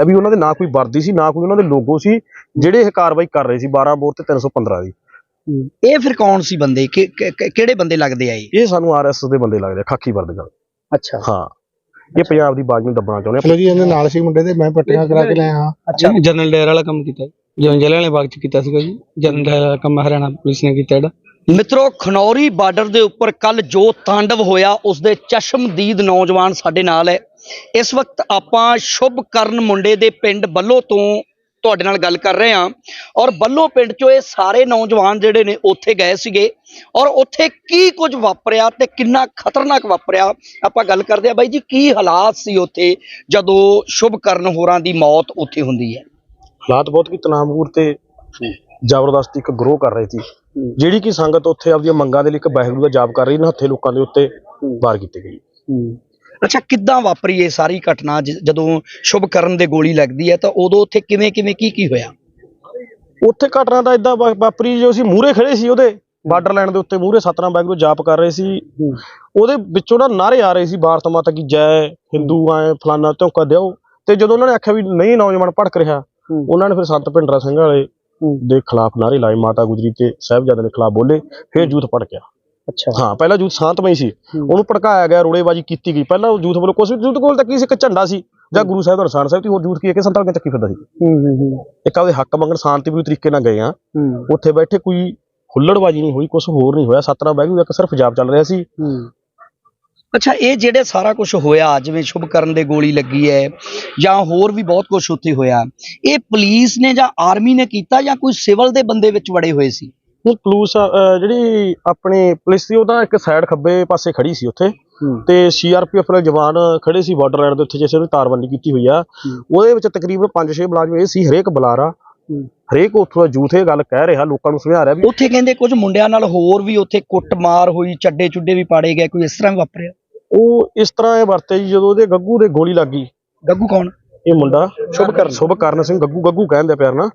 ਇਹ ਵੀ ਉਹਨਾਂ ਦੇ ਨਾ ਕੋਈ ਵਰਦੀ ਸੀ ਨਾ ਕੋਈ ਉਹਨਾਂ ਦੇ ਲੋਗੋ ਸੀ ਜਿਹੜੇ ਇਹ ਕਾਰਵਾਈ ਕਰ ਰਹੇ ਸੀ 12 ਬੋਰ ਤੇ 315 ਦੀ। ਇਹ ਫਿਰ ਕੌਣ ਸੀ ਬੰਦੇ? ਕਿ- ਕਿ- ਕਿ- ਕਿਹੜੇ ਬੰਦੇ ਲੱਗਦੇ ਆ ਇਹ? ਇਹ ਸਾਨੂੰ ਆਰਐਸ ਦੇ ਬੰਦੇ ਲੱਗਦੇ ਆ, ਖਾਕੀ ਵਰਦੀਆਂ ਅੱਛਾ। ਹਾਂ। ਇਹ ਪੰਜਾਬ ਦੀ ਬਾਜ਼ ਨੂੰ ਦੱਬਣਾ ਚਾਹੁੰਦੇ ਆ। ਚਲੋ ਜੀ ਇਹਦੇ ਨਾਲ ਸੀ ਮੁੰਡੇ ਦੇ ਮੈਂ ਪੱਟੀਆਂ ਕਰਾ ਕੇ ਲਿਆ ਹਾਂ ਅੱਛਾ। ਜਨਰਲ ਡਾਇਰ ਵਾਲਾ ਕੰਮ ਕੀਤਾ ਜਿਵੇਂ ਜਲਿਆਂਵਾਲੇ ਬਾਗ ਚ ਕੀਤਾ ਸੀਗਾ ਜੀ। ਜਨਰਲ ਡਾਇਰ ਵਾਲਾ ਕੰਮ ਹਰਿਆਣਾ ਪੁਲਿਸ ਨੇ ਕੀਤਾ ਜਿਹੜਾ। ਮਿੱਤਰੋ ਖਨੌਰੀ ਬਾਰਡਰ ਦੇ ਉੱਪਰ ਕੱਲ ਜੋ ਤਾਂਡਵ ਹੋਇਆ ਉਸ ਦੇ ਚਸ਼ਮਦੀਦ ਨੌਜਵਾਨ ਸਾਡੇ ਨਾਲ ਹੈ। ਇਸ ਵਕਤ ਆਪਾਂ ਸ਼ੁਭ ਕਰਨ ਮੁੰਡੇ ਦੇ ਪਿੰਡ ਬੱਲੋ ਤੋਂ ਤੁਹਾਡੇ ਨਾਲ ਗੱਲ ਕਰ ਰਹੇ ਹਾਂ। ਔਰ ਬੱਲੋ ਪਿੰਡ ਚੋਂ ਇਹ ਸਾਰੇ ਨੌਜਵਾਨ ਜਿਹੜੇ ਨੇ ਉੱਥੇ ਗਏ ਸੀਗੇ। ਔਰ ਉੱਥੇ ਕੀ ਕੁਝ ਵਾਪਰਿਆ ਤੇ ਕਿੰਨਾ ਖਤਰਨਾਕ ਵਾਪਰਿਆ ਆਪਾਂ ਗੱਲ ਕਰਦੇ ਆ ਬਾਈ ਜੀ ਕੀ ਹਾਲਾਤ ਸੀ ਉੱਥੇ ਜਦੋਂ ਸ਼ੁਭ ਕਰਨ ਹੋਰਾਂ ਦੀ ਮੌਤ ਉੱਥੇ ਹੁੰਦੀ ਹੈ? ਹਾਲਾਤ ਬਹੁਤ ਕੀ ਤਨਾਵਪੂਰ ਤੇ ਜ਼ਬਰਦਸਤੀ ਇੱਕ ਗਰੋਹ ਕਰ ਰਹੀ ਸੀ। ਜਿਹੜੀ ਕਿ ਸੰਗਤ ਉੱਥੇ ਆਪਦੀਆਂ ਮੰਗਾਂ ਦੇ ਲਈ ਇੱਕ ਵਾਹਿਗੁਰੂ ਦਾ ਜਾਪ ਕਰ ਰਹੀ ਨਾ ਹੱਥੇ ਲੋਕਾਂ ਦੇ ਉੱਤੇ ਵਾਰ ਕੀਤੀ ਗਈ ਅੱਛਾ ਕਿੱਦਾਂ ਵਾਪਰੀ ਇਹ ਸਾਰੀ ਘਟਨਾ? ਜ- ਜਦੋਂ ਸ਼ੁਭ ਕਰਨ ਦੇ ਗੋਲੀ ਲੱਗਦੀ ਹੈ ਤਾਂ ਉਦੋਂ ਉੱਥੇ ਕਿਵੇਂ ਕਿਵੇਂ ਕੀ ਕੀ ਹੋਇਆ? ਉੱਥੇ ਘਟਨਾ ਤਾਂ ਇਦਾਂ ਵਾਪਰੀ ਜੋ ਅਸੀਂ ਮੂਹਰੇ ਖੜੇ ਸੀ ਉਹਦੇ ਬਾਰਡਰ ਲਾਈਨ ਦੇ ਉੱਤੇ ਮੂਹਰੇ ਸਤਨਾਮ ਵਾਹਿਗੁਰੂ ਜਾਪ ਕਰ ਰਹੇ ਸੀ। ਉਹਦੇ ਵਿੱਚੋਂ ਨਾ ਨਾਰੇ ਆ ਰਹੇ ਸੀ ਭਾਰਤ ਮਾਤਾ ਕੀ ਜੈ ਹਿੰਦੂ ਐ ਫਲਾਨਾ ਧੋਕਾ ਦਿਓ। ਤੇ ਜਦੋਂ ਉਹਨਾਂ ਨੇ ਆਖਿਆ ਵੀ ਨਹੀਂ ਨੌਜਵਾਨ ਭੜਕ ਰਿਹਾ ਉਹਨਾਂ ਨੇ ਫਿਰ ਸੰਤ ਭਿੰਡਰਾ ਸਿੰਘ ਵਾਲੇ ਦੇ ਖਿਲਾਫ ਨਾਰੇ ਲਾਏ ਮਾਤਾ ਗੁਜਰੀ ਤੇ ਸਾਹਿਬਜ਼ਾਦੇ ਦੇ ਖਿਲਾਫ ਬੋਲੇ ਫਿਰ ਯੂਥ ਭੜਕਿਆ। ਅੱਛਾ। ਹਾਂ ਪਹਿਲਾਂ ਯੂਥ ਸ਼ਾਂਤਮਈ ਸੀ ਉਹਨੂੰ ਭੜਕਾਇਆ ਗਿਆ ਰੋੜੇਬਾਜੀ ਕੀਤੀ ਗਈ। ਪਹਿਲਾਂ ਉਹ ਯੂਥ ਵੱਲੋਂ ਵੀ ਯੂਥ ਕੋਲ ਤਾਂ ਕੀ ਸੀ ਇੱਕ ਝੰਡਾ ਸੀ ਜਾਂ ਗੁਰੂ ਸਾਹਿਬ ਦਾ ਨਿਸ਼ਾਨ ਸਾਹਿਬ ਤੇ ਹੋਰ ਯੂਥ ਕੀ ਹੈ ਕਿ ਸੰਤਾਂ ਕੇ ਚੱਕੀ ਫਿਰਦਾ ਸੀ। ਇੱਕ ਆਪਦੇ ਹੱਕ ਮੰਗਣ ਸ਼ਾਂਤੀਪੂਰਨ ਤਰੀਕੇ ਨਾਲ ਗਏ ਆ। ਉੱਥੇ ਬੈਠੇ ਕੋਈ ਹੁੱਲੜਬਾਜੀ ਨਹੀਂ ਹੋਈ ਕੁਝ ਹੋਰ ਨਹੀਂ ਹੋਇਆ। ਵਾਹਿਗੁਰੂ ਦਾ ਇੱਕ ਸਿਰਫ ਜਾਪ ਚੱਲ ਰਿਹਾ ਸੀ। ਅੱਛਾ ਇਹ ਜਿਹੜੇ ਸਾਰਾ ਕੁਝ ਹੋਇਆ ਜਿਵੇਂ ਸ਼ੁਭ ਕਰਨ ਦੇ ਗੋਲੀ ਲੱਗੀ ਹੈ ਜਾਂ ਹੋਰ ਵੀ ਬਹੁਤ ਕੁਝ ਉੱਥੇ ਹੋਇਆ ਇਹ ਪੁਲਿਸ ਨੇ ਜਾਂ ਆਰਮੀ ਨੇ ਕੀਤਾ ਜਾਂ ਕੋਈ ਸਿਵਲ ਦੇ ਬੰਦੇ ਵਿੱਚ ਵੜੇ ਹੋਏ ਸੀ? ਹੁਣ ਪੁਲਿਸ ਜਿਹੜੀ ਆਪਣੀ ਪੁਲਿਸ ਸੀ ਉਹਦਾ ਇੱਕ ਸਾਈਡ ਖੱਬੇ ਪਾਸੇ ਖੜੀ ਸੀ ਉੱਥੇ ਤੇ ਸੀਆਰਪੀਐਫ ਦੇ ਜਵਾਨ ਖੜੇ ਸੀ ਬਾਰਡਰ ਲਾਈਨ ਦੇ ਉੱਤੇ ਜਿਵੇਂ ਉਹਦੀ ਤਾਰਬੰਦੀ ਕੀਤੀ ਹੋਈ ਆ। ਉਹਦੇ ਵਿੱਚ ਤਕਰੀਬਨ 5-6 ਮੁਲਾਜ਼ਮ ਇਹ ਸੀ ਹਰੇਕ ਬੁਲਾਰਾ। ਹਰੇਕ ਉੱਥੋਂ ਦਾ ਯੂਥ ਇਹ ਗੱਲ ਕਹਿ ਰਿਹਾ ਲੋਕਾਂ ਨੂੰ ਸਮਝਾ ਰਿਹਾ ਵੀ ਉੱਥੇ ਕਹਿੰਦੇ ਕੁਝ ਮੁੰਡਿਆਂ ਨਾਲ ਹੋਰ ਵੀ ਉੱਥੇ ਕੁੱਟਮਾਰ ਹੋਈ ਚੱਡੇ ਚੁੱਡੇ ਵੀ ਪਾੜੇ ਗਏ ਕੋਈ ਇਸ ਤਰ੍ਹਾਂ ਵਾਪਰਿਆ? ਉਹ ਇਸ ਤਰ੍ਹਾਂ ਇਹ ਵਰਤੇ ਜੀ ਜਦੋਂ ਉਹਦੇ ਗੱਗੂ ਦੇ ਗੋਲੀ ਲੱਗੀ ਗੱਗੂ ਕੌਣ? ਇਹ ਮੁੰਡਾ ਸ਼ੁਭਕਰਨ ਸ਼ੁਭਕਰਨ ਸਿੰਘ ਗੱਗੂ ਗੱਗੂ ਕਹਿੰਦੇ ਪਿਆਰ ਨਾ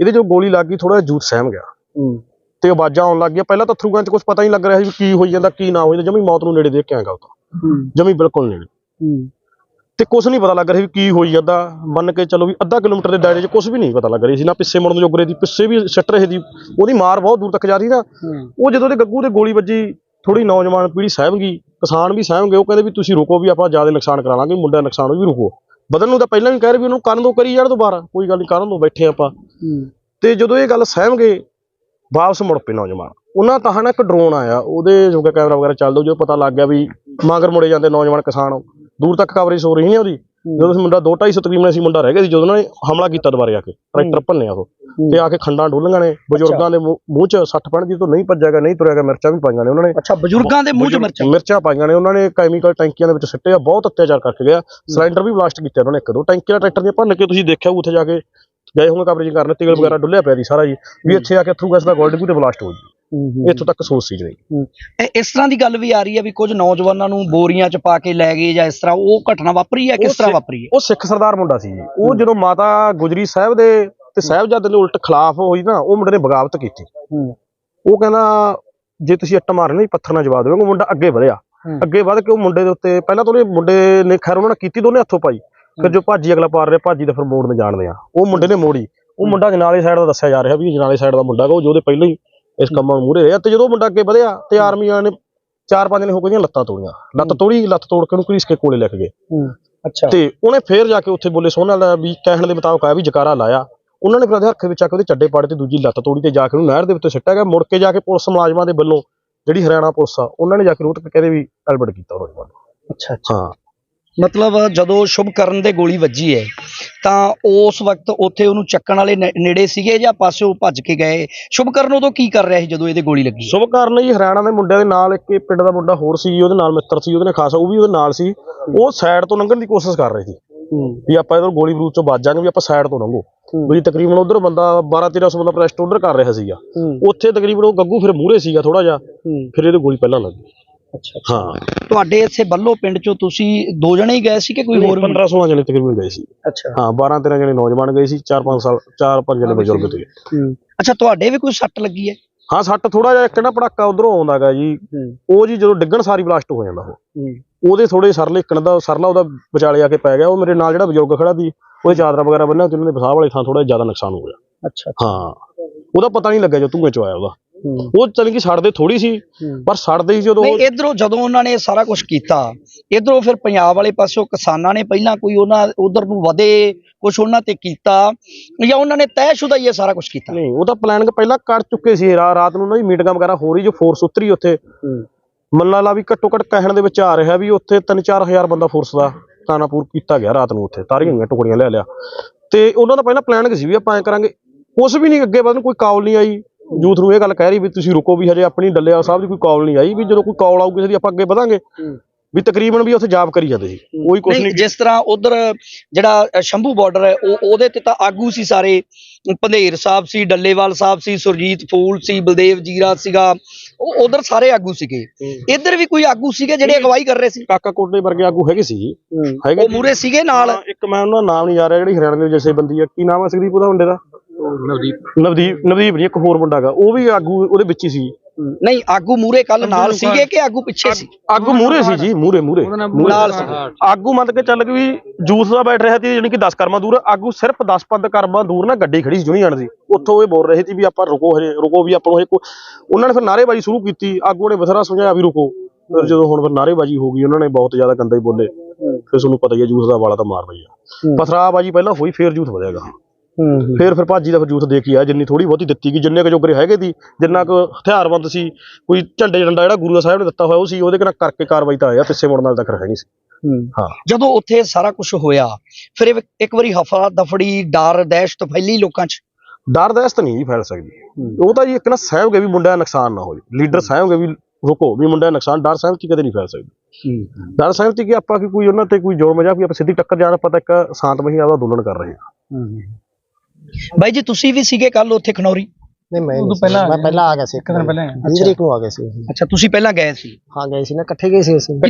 ਇਹਦੇ ਜੋ ਗੋਲੀ ਲੱਗੀ ਥੋੜਾ ਜੂਤ ਸਹਿਮ ਗਿਆ। ਤੇ ਆਵਾਜ਼ਾਂ ਆਉਣ ਲੱਗ ਗਈਆਂ। ਪਹਿਲਾਂ ਤਾਂ ਥਰੂਗਾਂ 'ਚ ਕੁਝ ਪਤਾ ਨਹੀਂ ਲੱਗ ਰਿਹਾ ਸੀ ਕੀ ਹੋਈ ਜਾਂਦਾ ਕੀ ਨਾ ਹੋਈ ਜਾਂਦਾ। ਜਮੀ ਮੌਤ ਨੂੰ ਨੇੜੇ ਦੇਖ ਕੇ ਆਏਗਾ ਉਹ ਤਾਂ। ਜਮੀ ਬਿਲਕੁਲ ਨੇੜੇ। ਤੇ ਕੁਝ ਨਹੀਂ ਪਤਾ ਲੱਗ ਰਿਹਾ ਵੀ ਕੀ ਹੋਈ ਜਾਂਦਾ। ਮੰਨ ਕੇ ਚਲੋ ਵੀ ਅੱਧਾ ਕਿਲੋਮੀਟਰ ਦੇ ਦਾਇਰੇ 'ਚ ਕੁਝ ਵੀ ਨਹੀਂ ਪਤਾ ਲੱਗ ਰਿਹਾ ਸੀ। ਨਾ ਪਿੱਛੇ ਮੁੜਨ ਜੋਗਰੇ ਦੀ ਪਿੱਛੇ ਵੀ ਸਿੱਟ ਰਹੇ ਦੀ ਉਹਦੀ ਮਾਰ ਬਹੁਤ ਦੂਰ ਤੱਕ ਜਾ ਰਹੀ ਨਾ। ਉਹ ਜਦੋਂ ਦੇ ਗੱਗੂ ਦੇ ਗੋਲੀ ਵੱਜੀ ਥੋੜੀ ਨੌਜਵਾਨ ਪੀੜ੍ਹੀ ਸਹਿਮ ਗਈ। ਕਿਸਾਨ ਵੀ ਸਹਿਮ ਗਏ ਉਹ ਕਹਿੰਦੇ ਵੀ ਤੁਸੀਂ ਰੁਕੋ ਵੀ ਆਪਾਂ ਜ਼ਿਆਦਾ ਨੁਕਸਾਨ ਕਰਾ ਲਾਂਗੇ ਮੁੰਡਾ ਨੁਕਸਾਨ ਵੀ ਰੁਕੋ। ਬਦਲ ਨੂੰ ਤਾਂ ਪਹਿਲਾਂ ਵੀ ਕਹਿ ਰਹੇ ਵੀ ਉਹਨੂੰ ਕਰਨ ਦੋ ਕਰੀ ਜਾਣ ਦੁਬਾਰਾ ਕੋਈ ਗੱਲ ਨਹੀਂ ਕਰਨ ਦੋ ਬੈਠੇ ਆਪਾਂ। ਤੇ ਜਦੋਂ ਇਹ ਗੱਲ ਸਹਿਮ ਗਏ ਵਾਪਸ ਮੁੜ ਪਏ ਨੌਜਵਾਨ। ਉਹਨਾਂ ਤਾਂ ਹਨਾ ਇੱਕ ਡਰੋਨ ਆਇਆ ਉਹਦੇ ਜੋ ਕਿ ਕੈਮਰਾ ਵਗੈਰਾ ਚੱਲਦਾ ਜੋ ਪਤਾ ਲੱਗ ਗਿਆ ਵੀ ਮਗਰ ਮੁੜੇ ਜਾਂਦੇ ਨੌਜਵਾਨ ਕਿਸਾਨ ਦੂਰ ਤੱਕ ਕਵਰੇਜ ਹੋ ਰਹੀ ਹੈ ਉਹਦੀ। ਜਦੋਂ ਅਸੀਂ ਮੁੰਡਾ 2-250 ਤਕਰੀਬਨ ਅਸੀਂ ਮੁੰਡਾ ਰਹਿ ਗਿਆ ਸੀ ਜਦੋਂ ਉਹਨਾਂ ਨੇ ਹਮਲਾ ਕੀਤਾ ਦੁਬਾਰੇ ਆ ਕੇ ਟਰੈਕਟਰ ਭੰਨਿਆ ਉਹ। ਤੇ ਆ ਕੇ ਖੰਡਾਂ ਡੋਲੀਆਂ ਨੇ। ਬਜ਼ੁਰਗਾਂ ਦੇ ਮੂੰਹ 'ਚ 60 ਪੈਣ ਜੀ ਤੋਂ ਨਹੀਂ ਭੱਜਿਆਗਾ ਨਹੀਂ ਤੁਰਿਆਗਾ ਮਿਰਚਾਂ ਵੀ ਪਾਈਆਂ ਨੇ ਉਹਨਾਂ ਨੇ। ਅੱਛਾ ਬਜ਼ੁਰਗਾਂ ਦੇ ਮੂੰਹ 'ਚ ਮਿਰਚਾਂ? ਮਿਰਚਾਂ ਪਾਈਆਂ ਨੇ ਉਹਨਾਂ ਨੇ ਕੈਮੀਕਲ ਟੈਂਕੀਆਂ ਦੇ ਵਿੱਚ ਸਿੱਟੇ ਆ ਬਹੁਤ ਅਤਿਆਚਾਰ ਕਰਕੇ ਗਿਆ। ਸਿਲੰਡਰ ਵੀ ਬਲਾਸਟ ਕੀਤੇ ਉਹਨਾਂ ਨੇ ਇੱਕ ਦੋ। ਟੈਂਕੀਆਂ ਟਰੈਕਟਰ ਦੀਆਂ ਭੰਨ ਕੇ ਤੁਸੀਂ ਦੇਖਿਆ ਉੱਥੇ ਜਾ ਕੇ ਗਏ ਹੋਗੇ ਕਵਰੇਜ ਕਰਨ ਤੇਲ ਵਗੈਰਾ ਡੁੱਲਿਆ ਪਿਆ ਦੀ ਸਾਰਾ ਜੀ। ਵੀ ਇੱਥੇ ਆ ਕੇ ਥਰੂ ਗੈਸ ਦਾ ਗੋਲਡ ਤੇ ਬਲਾਸਟ ਹੋ ਜੀ। ਇੱਥੋਂ ਤੱਕ ਸੋਚ ਸੀ ਜੀ। ਇਹ ਇਸ ਤਰ੍ਹਾਂ ਦੀ ਗੱਲ ਵੀ ਆ ਰਹੀ ਹੈ ਵੀ ਕੁਝ ਨੌਜਵਾਨਾਂ ਨੂੰ ਬੋਰੀਆਂ 'ਚ ਪਾ ਕੇ ਲੈ ਗਏ ਜਾਂ ਇਸ ਤਰ੍ਹਾਂ ਉਹ ਘਟਨਾ ਵਾਪਰੀ ਹੈ ਕਿਸ ਤਰ੍ਹਾਂ ਵਾਪਰੀ ਹੈ? ਉਹ ਸਿੱਖ ਸਰਦਾਰ ਮੁੰਡਾ ਸੀ ਜੀ। ਉਹ ਜਦੋਂ ਮਾਤਾ ਗੁਜਰੀ ਸਾਹਿਬ ਦੇ ਤੇ ਸਾਹਿਬਜ਼ਾਦੇ ਦੇ ਉਲਟ ਖਿਲਾਫ ਹੋਈ ਨਾ ਉਹ ਮੁੰਡੇ ਨੇ ਬਗਾਵਤ ਕੀਤੀ। ਉਹ ਕਹਿੰਦਾ ਜੇ ਤੁਸੀਂ ਇੱਟ ਮਾਰਨੀ ਪੱਥਰ ਨਾਲ ਜਵਾਬ ਦੇਵੋਗੇ ਮੁੰਡਾ ਅੱਗੇ ਵਧਿਆ। ਅੱਗੇ ਵਧ ਕੇ ਉਹ ਮੁੰਡੇ ਦੇ ਉੱਤੇ ਪਹਿਲਾਂ ਤਾਂ ਉਹਨੇ ਮੁੰਡੇ ਨੇ ਖੈਰ ਉਹਨਾਂ ਨੇ ਕੀਤੀ ਦੋਨੇ ਹੱਥੋਂ ਪਾਈ। ਫਿਰ ਜੋ ਭਾਜੀ ਅਗਲਾ ਪਾਰ ਰਿਹਾ ਭਾਜੀ ਦਾ ਫਿਰ ਮੋੜਨ ਜਾਣਦੇ ਆ। ਉਹ ਮੁੰਡੇ ਨੇ ਮੋੜੀ। ਉਹ ਮੁੰਡਾ ਜਨਾਲੇ ਸਾਈਡ ਦਾ ਦੱਸਿਆ ਜਾ ਰਿਹਾ ਵੀ ਜਨਾਲੇ ਸਾਈਡ ਦਾ ਮੁੰਡਾ ਉਹ ਜਿਹਦੇ ਪਹਿਲਾਂ ਹੀ ਇਸ ਕੰਮਾਂ ਨੂੰ ਮੂਰੇ ਰਿਹਾ। ਤੇ ਜਦੋਂ ਮੁੰਡਾ ਅੱਗੇ ਵਧਿਆ ਤੇ ਆਰਮੀ ਵਾਲਿਆਂ ਨੇ ਚਾਰ ਪੰਜ ਨੇ ਹੋ ਦੀਆਂ ਲੱਤਾਂ ਤੋੜੀਆਂ। ਲੱਤ ਤੋੜੀ ਲੱਤ ਤੋੜ ਕੇ ਉਹਨੂੰ ਘਰੀਸ ਕੇ ਕੋਲੇ ਲੈ ਕੇ ਗਏ। ਅੱਛਾ। ਤੇ ਉਹਨੇ ਫੇਰ ਜਾ ਕੇ ਉੱਥੇ ਬੋਲੇ ਸੋਹਣਾ ਵੀ ਕਹਿਣ ਦੇ ਮੁਤਾਬਕ ਆਇਆ ਵੀ ਜਕਾਰਾ ਲਾਇਆ। ਉਹਨਾਂ ਨੇ ਫਿਰ ਉਹਦੇ ਹੱਥ ਵਿੱਚ ਚੱਕ ਉਹਦੇ ਚੱਡੇ ਪਾੜੇ ਤੇ ਦੂਜੀ ਲੱਤ ਤੋੜੀ ਤੇ ਜਾ ਕੇ ਉਹਨੂੰ ਨਹਿਰ ਦੇ ਉੱਤੇ ਸਿੱਟਿਆ ਗਿਆ। ਮੁੜ ਕੇ ਜਾ ਕੇ ਪੁਲਿਸ ਮੁਲਾਜ਼ਮਾਂ ਦੇ ਵੱਲੋਂ ਜਿਹੜੀ ਹਰਿਆਣਾ ਪੁਲਿਸ ਆ ਉਹਨਾਂ ਨੇ ਜਾ ਕੇ ਰੋਹਤਕ ਕਹਿੰਦੇ ਵੀ ਐਲਬਰਟ ਕੀਤਾ ਉਹ ਨੌਜਵਾਨ ਨੂੰ। ਅੱਛਾ ਹਾਂ। ਮਤਲਬ ਜਦੋਂ ਸ਼ੁਭ ਕਰਨ ਦੇ ਗੋਲੀ ਵੱਜੀ ਹੈ ਤਾਂ ਉਸ ਵਕਤ ਉੱਥੇ ਉਹਨੂੰ ਚੱਕਣ ਵਾਲੇ ਨੇੜੇ ਸੀਗੇ ਜਾਂ ਪਾਸਿਓਂ ਭੱਜ ਕੇ ਗਏ? ਸ਼ੁਭ ਕਰਨ ਉਦੋਂ ਕੀ ਕਰ ਰਿਹਾ ਸੀ ਜਦੋਂ ਇਹਦੇ ਗੋਲੀ ਲੱਗੀ? ਸ਼ੁਭ ਕਾਰਨ ਜੀ ਹਰਿਆਣਾ ਦੇ ਮੁੰਡਿਆਂ ਦੇ ਨਾਲ ਇੱਕ ਪਿੰਡ ਦਾ ਮੁੰਡਾ ਹੋਰ ਸੀ ਉਹਦੇ ਨਾਲ ਮਿੱਤਰ ਸੀ ਉਹਦੇ ਨਾਲ ਖਾਸ ਉਹ ਵੀ ਉਹਦੇ ਨਾਲ ਸੀ। ਉਹ ਸਾਈਡ ਤੋਂ ਲੰਘਣ ਦੀ ਕੋਸ਼ਿਸ਼ ਕਰ ਰਹੇ ਸੀ। ਵੀ ਆਪਾਂ ਇਧਰ ਗੋਲੀ ਬਰੂਦ ਚੋਂ ਵੱਜ ਜਾਾਂਗੇ ਵੀ ਆਪਾਂ ਸਾਈਡ ਤੋਂ ਲੰਘੋ। ਵੀ ਤਕਰੀਬਨ ਉਧਰ ਬੰਦਾ 12 1300 ਬੰਦਾ ਪ੍ਰੈਸਟ ਉਧਰ ਕਰ ਰਿਹਾ ਸੀਗਾ। ਉੱਥੇ ਤਕਰੀਬਨ ਉਹ ਗੱਗੂ ਫਿਰ ਮੂਹਰੇ ਸੀਗਾ ਥੋੜਾ ਜਿਹਾ। ਫਿਰ ਇਹਦੇ ਗੋਲੀ ਪਹਿਲਾਂ ਲੱਗੀ। ਅੱਛਾ ਹਾਂ। ਤੁਹਾਡੇ ਇੱਥੇ ਬੱਲੋ ਪਿੰਡ ਚੋਂ ਤੁਸੀਂ ਦੋ ਜਣੇ ਹੀ ਗਏ ਸੀ ਕਿ ਕੋਈ ਹੋਰ ਵੀ? 15 16 ਜਣੇ ਤਕਰੀਬਨ ਗਏ ਸੀ। ਅੱਛਾ। ਹਾਂ 12 13 ਜਣੇ ਨੌਜਵਾਨ ਗਏ ਸੀ 4-5 ਸਾਲ 4-5 ਜਣੇ ਬਜ਼ੁਰਗ ਤੇ ਅੱਛਾ ਤੁਹਾਡੇ ਵੀ ਕੋਈ ਸੱਟ ਲੱਗੀ ਹੈ? ਹਾਂ ਸੱਟ ਥੋੜਾ ਜਿਹਾ ਇੱਕ ਨਾ ਪੜਾਕਾ ਉਧਰੋਂ ਆਉਂਦਾਗਾ ਜੀ। ਉਹ ਜੀ ਜਦੋਂ ਡਿੱਗਣ ਸਾਰੀ ਬਲਾਸਟ ਹੋ ਜਾਂਦਾ ਉਹ। ਉਹਦੇ ਥੋੜੇ ਸਰਲੇ ਇੱਕਣ ਦਾ ਸਰਲਾ ਉਹਦਾ ਵਿਚਾਲੇ ਆ ਕੇ ਪੈ ਗਿਆ ਉਹ ਮੇਰੇ ਨਾਲ ਜਿਹੜਾ ਬਜ਼ੁਰਗ ਖੜਾ ਸੀ ਉਹ ਚਾਦਰਾ ਵਗੈਰਾ ਬੰਨਿਆ ਤੇ ਉਹਨਾਂ ਦੇ ਵਸਾਹ ਵਾਲੇ ਥਾਂ ਥੋੜਾ ਜ਼ਿਆਦਾ ਨੁਕਸਾਨ ਹੋ ਗਿਆ। ਅੱਛਾ ਹਾਂ ਉਹਦਾ ਪਤਾ ਨਹੀਂ ਲੱਗਿਆ ਜੋ ਧੂਏ ਚ ਆਇਆ ਉਹਦਾ। ਉਹ ਚਲ ਕਿ ਸੜਦੇ ਥੋੜੀ ਸੀ ਪਰ ਸੜਦੇ ਹੀ ਜਦੋਂ ਨਹੀਂ ਇਧਰੋਂ ਜਦੋਂ ਉਹਨਾਂ ਨੇ ਸਾਰਾ ਕੁਝ ਕੀਤਾ ਇਧਰੋਂ ਫਿਰ ਪੰਜਾਬ ਵਾਲੇ ਪਾਸੋਂ ਕਿਸਾਨਾਂ ਨੇ ਪਹਿਲਾਂ ਕੋਈ ਉਹਨਾਂ ਉਧਰ ਨੂੰ ਵਧੇ ਕੁਝ ਉਹਨਾਂ ਤੇ ਕੀਤਾ ਜਾਂ ਉਹਨਾਂ ਨੇ ਤੈਅਸ਼ੁਦਾ ਹੀ ਇਹ ਸਾਰਾ ਕੁਝ ਕੀਤਾ? ਨਹੀਂ ਉਹਦਾ ਪਲਾਨਿੰਗ ਪਹਿਲਾਂ ਕਰ ਚੁੱਕੇ ਸੀ ਰਾਤ ਨੂੰ ਨਾ ਜੀ ਮੀਟਿੰਗਾਂ ਵਗੈਰਾ ਹੋ ਰਹੀ ਜੋ ਫੋਰਸ ਉਤਰੀ ਉੱਥੇ। ਮੰਨ ਲਾ ਵੀ ਘੱਟੋ ਘੱਟ ਕਹਿਣ ਦੇ ਵਿੱਚ ਆ ਰਿਹਾ ਵੀ ਉੱਥੇ 3-4000 ਬੰਦਾ ਫੋਰਸ ਦਾ ਤਾਨਾਪੂਰ ਕੀਤਾ ਗਿਆ ਰਾਤ ਨੂੰ ਉੱਥੇ। ਤਾਰੀਆਂ ਹੋਈਆਂ ਟੁਕੜੀਆਂ ਲੈ ਲਿਆ। ਤੇ ਉਹਨਾਂ ਦਾ ਪਹਿਲਾਂ ਪਲਾਨਿੰਗ ਸੀ ਵੀ ਆਪਾਂ ਐਂ ਕਰਾਂਗੇ ਕੁਛ ਵੀ ਨਹੀਂ ਅੱਗੇ ਵਧਣ ਕੋਈ ਕਾਲ ਨਹੀਂ ਆਈ। ਯੂਥ ਨੂੰ ਇਹ ਗੱਲ ਕਹਿ ਰਹੀ ਵੀ ਤੁਸੀਂ ਰੁਕੋ ਵੀ ਹਜੇ ਆਪਣੀ ਡੱਲੇਵਾਲ ਸਾਹਿਬ ਦੀ ਕੋਈ ਕਾਲ ਨਹੀਂ ਆਈ ਵੀ ਜਦੋਂ ਕੋਈ ਕਾਲ ਆਊ ਕਿਸੇ ਦੀ ਆਪਾਂ ਅੱਗੇ ਵਧਾਂਗੇ। ਵੀ ਤਕਰੀਬਨ ਵੀ ਉੱਥੇ ਜਾਬ ਕਰੀ ਜਾਂਦੇ ਸੀ। ਕੋਈ ਕੁਛ ਨਹੀਂ ਜਿਸ ਤਰ੍ਹਾਂ ਉਧਰ ਜਿਹੜਾ ਸ਼ੰਭੂ ਬਾਰਡਰ ਹੈ ਉਹ ਉਹਦੇ ਤੇ ਤਾਂ ਆਗੂ ਸੀ ਸਾਰੇ। ਪੰਧੇਰ ਸਾਹਿਬ ਸੀ ਡੱਲੇਵਾਲ ਸਾਹਿਬ ਸੀ ਸੁਰਜੀਤ ਫੂਲ ਸੀ ਬਲਦੇਵ ਜੀਰਾ ਸੀਗਾ। ਉਹ ਉਧਰ ਸਾਰੇ ਆਗੂ ਸੀਗੇ। ਇੱਧਰ ਵੀ ਕੋਈ ਆਗੂ ਸੀਗੇ ਜਿਹੜੇ ਅਗਵਾਈ ਕਰ ਰਹੇ ਸੀ? ਕਾਕਾ ਕੋਟੇ ਵਰਗੇ ਆਗੂ ਹੈਗੇ ਸੀ। ਜੀ ਹੈਗੇ ਉਹ ਮੂਰੇ ਸੀਗੇ ਨਾਲ। ਇੱਕ ਮੈਂ ਉਹਨਾਂ ਦਾ ਨਾਮ ਨਹੀਂ ਜਾ ਰਿਹਾ ਜਿਹੜੀ ਹਰਿਆਣਾ ਦੇ ਜੈਸੇ ਬੰਦੀ ਆ। ਕੀ ਨਾਮ ਹੈ ਸੁਖਦੀਪ ਉਹਦਾ ਮੁੰਡੇ ਦਾ? ਨਵਦੀਪ। ਨਵਦੀਪ ਨਵਦੀਪ ਨਹੀਂ ਇੱਕ ਹੋਰ ਮੁੰਡਾ ਗਾ ਉਹ ਵੀ ਆਗੂ ਉਹਦੇ ਵਿੱਚ ਹੀ ਸੀ। ਨਹੀਂ ਆਗੂ ਮੂਰੇ ਕੱਲ ਨਾਲ ਸੀਗੇ ਕਿ ਆਗੂ ਪਿੱਛੇ ਸੀ? ਆਗੂ ਮੂਰੇ ਸੀ ਜੀ ਮੂਰੇ ਮੂਰੇ ਨਾਲ ਸੀ। ਆਗੂ ਮੰਨ ਕੇ ਚੱਲ ਕੇ ਵੀ ਜੂਸ ਦਾ ਬੈਠ ਰਿਹਾ ਸੀ ਯਾਨੀ ਕਿ 10 ਕਰਮਾਂ ਦੂਰ। ਆਗੂ ਸਿਰਫ 10 ਪੰਦ ਕਰਮਾਂ ਦੂਰ ਨਾ ਗੱਡੀ ਖੜੀ ਸੀ ਯੂਨੀਅਨ ਦੀ। ਉੱਥੋਂ ਇਹ ਬੋਲ ਰਹੇ ਸੀ ਵੀ ਆਪਾਂ ਰੁਕੋ ਹਜੇ ਰੁਕੋ ਵੀ ਆਪਾਂ ਨੂੰ ਹਜੇ ਕੋ- ਉਹਨਾਂ ਨੇ ਫਿਰ ਨਾਅਰੇਬਾਜ਼ੀ ਸ਼ੁਰੂ ਕੀਤੀ। ਆਗੂ ਨੇ ਬਥੇਰਾ ਸਮਝਾਇਆ ਵੀ ਰੁਕੋ। ਫਿਰ ਜਦੋਂ ਹੁਣ ਫਿਰ ਨਾਅਰੇਬਾਜ਼ੀ ਹੋ ਗਈ ਉਹਨਾਂ ਨੇ ਬਹੁਤ ਜ਼ਿਆਦਾ ਗੰਦਾ ਹੀ ਬੋਲੇ। ਫਿਰ ਤੁਹਾਨੂੰ ਪਤਾ ਹੀ ਹੈ ਜੂਸ ਦਾ ਵਾਲਾ ਤਾਂ ਮਾਰਦਾ ਹੀ ਆ। ਪਥਰਾਬਾਜ਼ੀ ਪਹਿਲਾਂ ਹੋਈ ਫੇਰ ਜੂਥ ਵਧੇਗਾ ਫੇਰ ਫਿਰ ਭਾਜੀ ਦਾ ਫਿਰ ਜੂਥ ਦੇ ਕੇ ਆ ਜਿੰਨੀ ਥੋੜੀ ਬਹੁਤੀ ਦਿੱਤੀ ਗਈ ਜਿੰਨੇ ਕੁ ਜੋਗਰੇ ਹੈਗੇ ਸੀ ਜਿੰਨਾ ਕੁ ਹਥਿਆਰਬੰਦ ਸੀ ਕੋਈ ਝੰਡੇ ਡੰਡਾ ਜਿਹੜਾ ਗੁਰੂ ਸਾਹਿਬ ਨੇ ਦਿੱਤਾ ਹੋਇਆ ਉਹ ਸੀ ਉਹਦੇ ਨਾਲ ਕਰਕੇ ਕਾਰਵਾਈ ਤਾਂ ਆਇਆ ਪਿੱਛੇ ਮੁੜਨ ਨਾਲ ਤੱਕ ਹੈ ਨਹੀਂ ਸੀ। ਹਾਂ। ਜਦੋਂ ਉੱਥੇ ਸਾਰਾ ਕੁਝ ਹੋਇਆ ਫਿਰ ਇੱਕ ਵਾਰੀ ਹਫਾ ਦਫੜੀ ਡਰ ਦਹਿਸ਼ਤ ਫੈਲੀ ਲੋਕਾਂ 'ਚ? ਡਰ ਦਹਿਸ਼ਤ ਨਹੀਂ ਫੈਲ ਸਕਦੀ। ਉਹ ਤਾਂ ਜੀ ਇੱਕ ਨਾ ਸਹਿਮ ਕੇ ਵੀ ਮੁੰਡਾ ਦਾ ਨੁਕਸਾਨ ਨਾ ਹੋਵੇ। ਲੀਡਰ ਸਹਿਮ ਕੇ ਵੀ ਰੁਕੋ ਵੀ ਮੁੰਡਾ ਦਾ ਨੁਕਸਾਨ ਡਰ ਸਹਿਮਤੀ ਕਦੇ ਨਹੀਂ ਫੈਲ ਸਕਦੀ। ਡਰ ਸਹਿਮਤੀ ਕਿ ਆਪਾਂ ਕਿ ਕੋਈ ਉਹਨਾਂ ਤੇ ਕੋਈ ਜੁਰਮ ਜਾਂ ਕੋਈ ਆਪਾਂ ਸਿੱਧੀ ਟੱਕਰ ਜਾਣਾ ਪਤਾ ਇੱਕ ਸ਼ਾਂਤਮਈ ਆਪਦਾ ਅੰਦੋਲਨ ਕਰ ਰਹੇ ਹਾਂ। ਬਾਈ ਜੀ ਤੁਸੀਂ ਵੀ ਸੀਗੇ ਕੱਲ ਉੱਥੇ ਖਨੌਰੀ? ਨਹੀਂ ਮੈਂ ਨਹੀਂ ਸੀ। ਮੈਂ ਪਹਿਲਾਂ ਆ ਗਿਆ ਸੀ ਇੱਕ ਦਿਨ ਪਹਿਲਾਂ ਤਰੀਕ ਨੂੰ ਆ ਗਏ ਸੀ। ਅੱਛਾ ਤੁਸੀਂ ਪਹਿਲਾਂ ਗਏ ਸੀ? ਹਾਂ ਗਏ ਸੀ ਨਾ ਇਕੱਠੇ ਗਏ ਸੀ ਅਸੀਂ।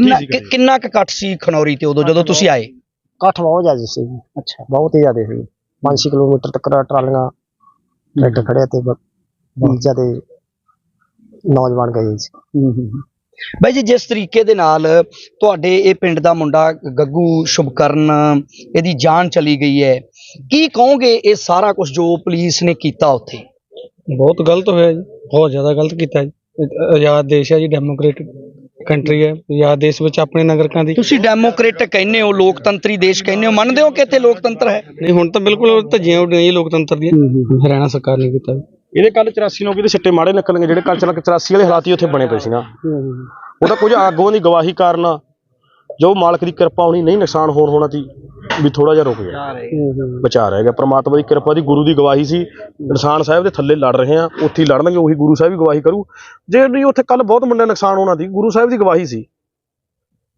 ਕਿੰਨਾ ਇਕੱਠ ਸੀ ਖਨੌਰੀ ਤੇ ਉਦੋਂ ਜਦੋਂ ਤੁਸੀਂ ਆਏ? ਇਕੱਠ ਬਹੁਤ ਜ਼ਿਆਦਾ ਸੀ। ਅੱਛਾ। ਬਹੁਤ ਹੀ ਜ਼ਿਆਦਾ ਸੀ। 5 ਕਿਲੋਮੀਟਰ ਤੱਕ ਟਰਾਲੀਆਂ ਟਰੈਕਟਰ ਖੜੇ ਤੇ ਬਹੁਤ ਜ਼ਿਆਦਾ ਨੌਜਵਾਨ ਗਏ ਸੀ। ਬਾਈ ਜੀ ਜਿਸ ਤਰੀਕੇ ਦੇ ਨਾਲ ਤੁਹਾਡੇ ਇਹ ਪਿੰਡ ਦਾ ਮੁੰਡਾ ਗੱਗੂ ਸ਼ੁਭਕਰਨ ਇਹਦੀ ਜਾਨ ਚਲੀ ਗਈ ਹੈ ਕੀ ਕਹੋਗੇ ਇਹ ਸਾਰਾ ਕੁਝ ਜੋ ਪੁਲਿਸ ਨੇ ਕੀਤਾ ਉੱਥੇ? ਬਹੁਤ ਗਲਤ ਹੋਇਆ ਜੀ ਬਹੁਤ ਜ਼ਿਆਦਾ ਗਲਤ ਕੀਤਾ ਜੀ। ਇਹ ਆਜ਼ਾਦ ਦੇਸ਼ ਹੈ ਜੀ ਡੈਮੋਕ੍ਰੇਟਿਕ ਕੰਟਰੀ ਹੈ। ਆਜ਼ਾਦ ਦੇਸ਼ ਵਿੱਚ ਆਪਣੇ ਨਾਗਰਿਕਾਂ ਦੀ ਤੁਸੀਂ ਡੈਮੋਕ੍ਰੇਟਿਕ ਕਹਿੰਦੇ ਹੋ ਲੋਕਤੰਤਰੀ ਦੇਸ਼ ਕਹਿੰਦੇ ਹੋ ਮੰਨਦੇ ਹੋ ਕਿ ਇੱਥੇ ਲੋਕਤੰਤਰ ਹੈ? ਨਹੀਂ ਹੁਣ ਤਾਂ ਬਿਲਕੁਲ ਧੱਜੀਆਂ ਉੱਡੀਆਂ ਜੀ ਲੋਕਤੰਤਰ ਦੀਆਂ। ਹਰਿਆਣਾ ਸਰਕਾਰ ਨੇ ਕੀਤਾ ਜੀ। ਇਹਦੇ ਕੱਲ 84 ਲੋਕ ਇਹਦੇ ਸਿੱਟੇ ਮਾੜੇ ਨਿਕਲਣਗੇ ਜਿਹੜੇ ਕੱਲ ਚਲਾ 84 ਵਾਲੇ ਹਾਲਾਤ ਹੀ ਉੱਥੇ ਬਣੇ ਪਏ ਸੀ ਨਾ ਉਹ ਤਾਂ ਕੁਝ ਆਗੂਆਂ ਦੀ ਗਵਾਹੀ ਕਾਰਨ ਜੋ ਮਾਲਕ ਦੀ ਕਿਰਪਾ ਹੋਣੀ ਨਹੀਂ ਨੁਕਸਾਨ ਹੋਰ ਹੋਣਾ ਸੀ ਵੀ ਥੋੜਾ ਜਿਹਾ ਰੁਕ ਗਿਆ। ਬਚਾ ਰਹਿ ਗਿਆ ਪ੍ਰਮਾਤਮਾ ਦੀ ਕਿਰਪਾ ਦੀ ਗੁਰੂ ਦੀ ਗਵਾਹੀ ਸੀ ਨਿਸ਼ਾਨ ਸਾਹਿਬ ਦੇ ਥੱਲੇ ਲੜ ਰਹੇ ਆ ਉੱਥੇ ਲੜਨਗੇ ਉਹੀ ਗੁਰੂ ਸਾਹਿਬ ਵੀ ਗਵਾਹੀ ਕਰੂ। ਜੇ ਨਹੀਂ ਉੱਥੇ ਕੱਲ ਬਹੁਤ ਮੁੰਡੇ ਨੁਕਸਾਨ ਹੋਣਾ ਸੀ ਗੁਰੂ ਸਾਹਿਬ ਦੀ ਗਵਾਹੀ ਸੀ।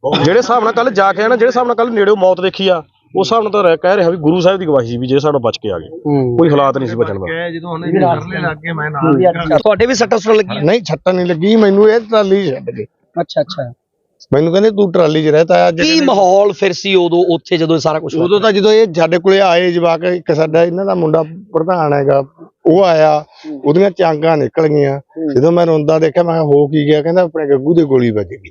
ਜਿਹੜੇ ਹਿਸਾਬ ਨਾਲ ਕੱਲ ਜਾ ਕੇ ਨਾ ਜਿਹੜੇ ਹਿਸਾਬ ਨਾਲ ਕੱਲ ਨੇੜਿਓਂ ਮੌਤ ਦੇਖੀ ਆ। ਉਸ ਹਿਸਾਬ ਨਾਲ ਤਾਂ ਰਹਿ- ਕਹਿ ਰਿਹਾ ਵੀ ਗੁਰੂ ਸਾਹਿਬ ਦੀ ਗਵਾਹੀ ਸੀ ਵੀ ਜੇ ਸਾਡਾ ਬਚ ਕੇ ਆ ਗਏ। ਕੋਈ ਹਾਲਾਤ ਨਹੀਂ ਸੀ ਬਚਣ ਦਾ। ਤੁਹਾਡੇ ਵੀ ਸੱਟਾਂ ਸੁੱਟ ਲੱਗੀਆਂ? ਨਹੀਂ ਛੱਟਾ ਨਹੀਂ ਲੱਗੀ ਮੈਨੂੰ ਇਹ ਟਰਾਲੀ 'ਚ ਛੱਡ ਗਏ। ਅੱਛਾ ਅੱਛਾ। ਮੈਨੂੰ ਕਹਿੰਦੇ ਤੂੰ ਟਰਾਲੀ 'ਚ ਰਹਿਤਾ ਅੱਜ ਕੀ ਮਾਹੌਲ ਫਿਰ ਸੀ ਉਦੋਂ ਉੱਥੇ ਜਦੋਂ ਇਹ ਸਾਰਾ ਕੁਝ ਉਦੋਂ ਤਾਂ ਜਦੋਂ ਇਹ ਸਾਡੇ ਕੋਲੇ ਆਏ ਜਵਾਕ ਇੱਕ ਸਾਡਾ ਇਹਨਾਂ ਦਾ ਮੁੰਡਾ ਪ੍ਰਧਾਨ ਹੈਗਾ ਉਹ ਆਇਆ ਉਹਦੀਆਂ ਚਾਂਗਾਂ ਨਿਕਲ ਗਈਆਂ। ਜਦੋਂ ਮੈਂ ਰੋਂਦਾ ਦੇਖਿਆ ਮੈਂ ਕਿਹਾ ਹੋ ਕੀ ਗਿਆ? ਕਹਿੰਦਾ ਆਪਣੇ ਗੱਗੂ ਦੇ ਗੋਲੀ ਵੱਜ ਗਈ।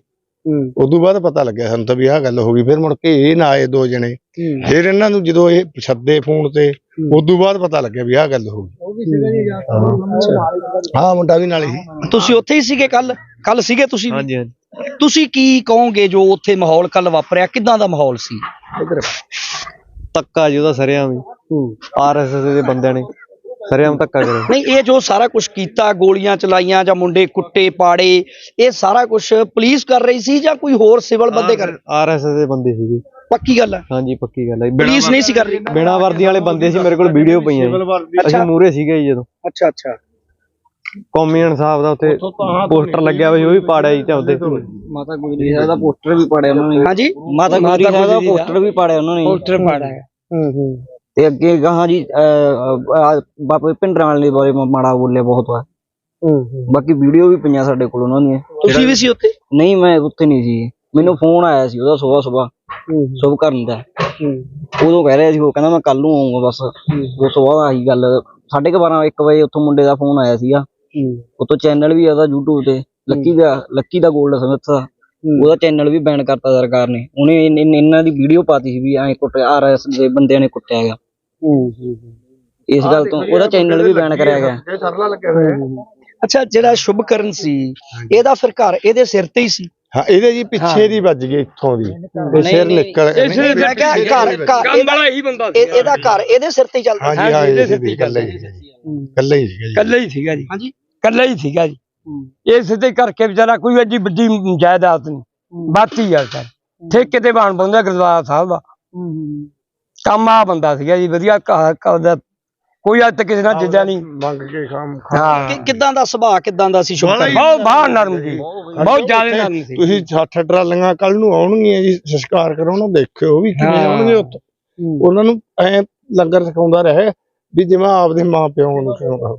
ਉਦੋਂ ਬਾਅਦ ਪਤਾ ਲੱਗਿਆ ਸਾਨੂੰ ਤਾਂ ਵੀ ਆਹ ਗੱਲ ਹੋ ਗਈ ਫਿਰ ਮੁੜ ਕੇ ਇਹ ਨਾ ਆਏ ਦੋ ਜਣੇ। ਫਿਰ ਇਹਨਾਂ ਨੂੰ ਜਦੋਂ ਇਹ ਛੱਡੇ ਫੋਨ ਤੇ ਉਦੋਂ ਬਾਅਦ ਪਤਾ ਲੱਗਿਆ ਵੀ ਆਹ ਗੱਲ ਹੋ ਗਈ। ਹਾਂ। ਮੁੰਡਾ ਵੀ ਨਾਲ ਹੀ ਤੁਸੀਂ ਉੱਥੇ ਹੀ ਸੀਗੇ ਕੱਲ ਕੱਲ ਸੀਗੇ ਤੁਸੀਂ ਵੀ? ਹਾਂਜੀ ਹਾਂਜੀ। ਤੁਸੀਂ ਕੀ ਕਹੋਗੇ ਜੋ ਉੱਥੇ ਮਾਹੌਲ ਕੱਲ ਵਾਪਰਿਆ? ਕਿਦਾਂ ਦਾ ਮਾਹੌਲ ਸੀ? ਧੱਕਾ ਜੀ ਉਹਦਾ ਸਰਿਆਮ ਹੀ। ਆਰਐਸਐਸ ਦੇ ਬੰਦਿਆਂ ਨੇ। ਸਰਿਆਮ ਧੱਕਾ ਕਰਿਆ ਨਹੀਂ ਇਹ ਜੋ ਸਾਰਾ ਕੁਝ ਕੀਤਾ ਗੋਲੀਆਂ ਚਲਾਈਆਂ ਜਾਂ ਮੁੰਡੇ ਕੁੱਟੇ ਪਾੜੇ ਇਹ ਸਾਰਾ ਕੁਝ ਪੁਲਿਸ ਕਰ ਰਹੀ ਸੀ ਜਾਂ ਕੋਈ ਹੋਰ ਸਿਵਲ ਬੰਦੇ ਕਰ ਆਰਐਸਐਸ ਦੇ ਬੰਦੇ ਸੀਗੇ। ਪੱਕੀ ਗੱਲ ਹੈ। ਹਾਂਜੀ ਪੱਕੀ ਗੱਲ ਹੈ। ਪੁਲਿਸ ਨਹੀਂ ਸੀ ਕਰ ਰਹੀ। ਬਿਨਾ ਵਰਦੀਆਂ ਵਾਲੇ ਬੰਦੇ ਸੀ ਮੇਰੇ ਕੋਲ ਵੀਡੀਓ ਪਈਆਂ। ਅਸੀਂ ਮੂਰੇ ਸੀਗੇ ਜੀ ਜਦੋਂ। ਅੱਛਾ ਅੱਛਾ। ਕੌਮੀ ਇਨਸਾਫ ਦਾ ਉੱਥੇ ਪੋਸਟਰ ਲੱਗਿਆ ਹੋਇਆ ਉਹ ਵੀ ਪਾੜਿਆ ਜੀ ਤੇ ਮਾਤਾ ਗੁਜਰੀ ਸਾਹਿਬ ਦਾ ਪੋਸਟਰ ਵੀ ਪਾੜਿਆ ਉਹਨਾਂ ਨੇ। ਹਾਂਜੀ? ਮਾਤਾ ਗੁਜਰੀ ਸਾਹਿਬ ਦਾ ਪੋਸਟਰ ਵੀ ਪਾੜਿਆ ਉਹਨਾਂ ਨੇ। ਪੋਸਟਰ ਪਾੜਾ ਤੇ ਅੱਗੇ ਗਾਹਾਂ ਜੀ ਬਾਪੇ ਪਿੰਡਰਾਂ ਵਾਲੇ ਬਾਰੇ ਮਾੜਾ ਬੋਲਿਆ ਬਹੁਤ ਵਾ ਬਾਕੀ ਵੀਡੀਓ ਵੀ ਪਈਆਂ ਸਾਡੇ ਕੋਲ ਉਹਨਾਂ ਦੀਆਂ। ਤੁਸੀਂ ਵੀ ਸੀ ਉੱਥੇ? ਨਹੀਂ ਮੈਂ ਉੱਥੇ ਨਹੀਂ ਸੀ। ਮੈਨੂੰ ਫੋਨ ਆਇਆ ਸੀ ਉਹਦਾ ਸਵੇਰ ਸਵੇਰ ਸ਼ੁਭ ਕਰਨ ਦਾ। ਉਦੋਂ ਕਹਿ ਰਿਹਾ ਸੀ ਉਹ ਕਹਿੰਦਾ ਮੈਂ ਕੱਲ ਨੂੰ ਆਉਂਗਾ ਬਸ। ਉਹ ਸਵੇਰ ਆਹੀ ਗੱਲ। ਸਾਢੇ ਕੁ ਬਾਰਾਂ 1 ਵਜੇ ਉੱਥੋਂ ਮੁੰਡੇ ਦਾ ਫੋਨ ਆਇਆ ਸੀਗਾ। ਉਤੋਂ ਚੈਨਲ ਵੀ ਆਦਾ YouTube ਤੇ। ਲੱਕੀ ਦਾ ਲੱਕੀ ਦਾ 골ਡ ਸਮਿਥ ਦਾ ਉਹਦਾ ਚੈਨਲ ਵੀ ਬੈਨ ਕਰਤਾ ਸਰਕਾਰ ਨੇ। ਉਹਨੇ ਇਹਨਾਂ ਦੀ ਵੀਡੀਓ ਪਾਤੀ ਸੀ ਵੀ ਐਂ ਕੁੱਟ ਆਰਐਸ ਦੇ ਬੰਦਿਆਂ ਨੇ ਕੁੱਟਿਆ ਹੈਗਾ ਇਸ ਗੱਲ ਤੋਂ ਉਹਦਾ ਚੈਨਲ ਵੀ ਬੈਨ ਕਰਿਆ ਗਿਆ। ਇਹ ਸਰਲਾ ਲੱਗਿਆ ਹੋਇਆ ਅੱਛਾ ਜਿਹੜਾ ਸ਼ੁਭਕਰਨ ਸੀ ਇਹਦਾ ਫਿਰ ਘਰ ਇਹਦੇ ਸਿਰ ਤੇ ਹੀ ਸੀ? ਹਾਂ ਇਹਦੇ ਜੀ ਪਿੱਛੇ ਦੀ ਵੱਜ ਗਈ ਇੱਥੋਂ ਦੀ। ਤੇ ਸਿਰ ਨਹੀਂ, ਨਿਕਲ ਮੈਂ ਕਿਹਾ ਘਰ ਘਰ ਇਹਦਾ ਇਹੀ ਬੰਦਾ ਇਹ- ਇਹਦਾ ਘਰ ਇਹਦੇ ਸਿਰ ਤੇ ਹੀ ਚੱਲਦਾ ਹਾਂਜੀ ਹਾਂ ਇਹਦੇ ਸਿਰ ਕੱਲਾ ਹੀ ਸੀਗਾ ਜੀ ਕੱਲਾ ਹੀ। ਸੀਗਾ ਜੀ। ਕੱਲਾ ਹੀ ਸੀਗਾ ਜੀ। ਹਾਂਜੀ। ਕੱਲਾ ਹੀ ਸੀਗਾ ਜੀ। ਇਹ ਸਿੱਧੇ ਕਰਕੇ ਵਿਚਾਰਾ ਕੋਈ ਐਡੀ ਵੱਡੀ ਜਾਇਦਾਦ ਨਹੀਂ। ਬਾਤੀ ਆ ਸਰ। ਠੇਕੇ ਤੇ ਬਾਣ ਬੰਦਾ ਗੁਰਦੁਆਰਾ ਸਾਹਿਬ ਦਾ। ਕੰਮ ਆ ਬੰਦਾ ਸੀਗਾ ਜੀ ਵਧੀਆ ਘਰ ਕਰਦਾ। ਕੋਈ ਅੱਜ ਤੱਕ ਕਿਸੇ ਨਾਲ ਜਿੱਦਿਆ ਨਹੀਂ। ਮੰਗ ਕੇ ਖਾਮ ਹਾਂ। ਕਿ- ਕਿੱਦਾਂ ਦਾ ਸੁਭਾਅ ਕਿੱਦਾਂ ਦਾ ਸੀ ਸ਼ੁਭਕਰਨ ਬਹੁਤ ਬਹੁਤ ਨਰਮ ਜੀ ਬਹੁਤ ਜ਼ਿਆਦਾ ਨਰਮ ਸੀ। ਤੁਸੀਂ 60 ਟਰਾਲੀਆਂ ਕੱਲ ਨੂੰ ਆਉਣਗੀਆਂ ਜੀ ਸੰਸਕਾਰ ਕਰਾਉਣ ਦੇਖਿਓ ਉਹ ਵੀ ਕਿਵੇਂ ਹਾਂ। ਆਉਣਗੇ ਉੱਥੇ। ਉਹਨਾਂ ਨੂੰ ਐ ਲੰਗਰ ਸਿਖਾਉਂਦਾ ਰਹੇ ਵੀ ਜਿਵੇਂ ਆਪਦੇ ਮਾਂ ਪਿਓ ਨੂੰ ਸਿਖਾਉਂਦਾ।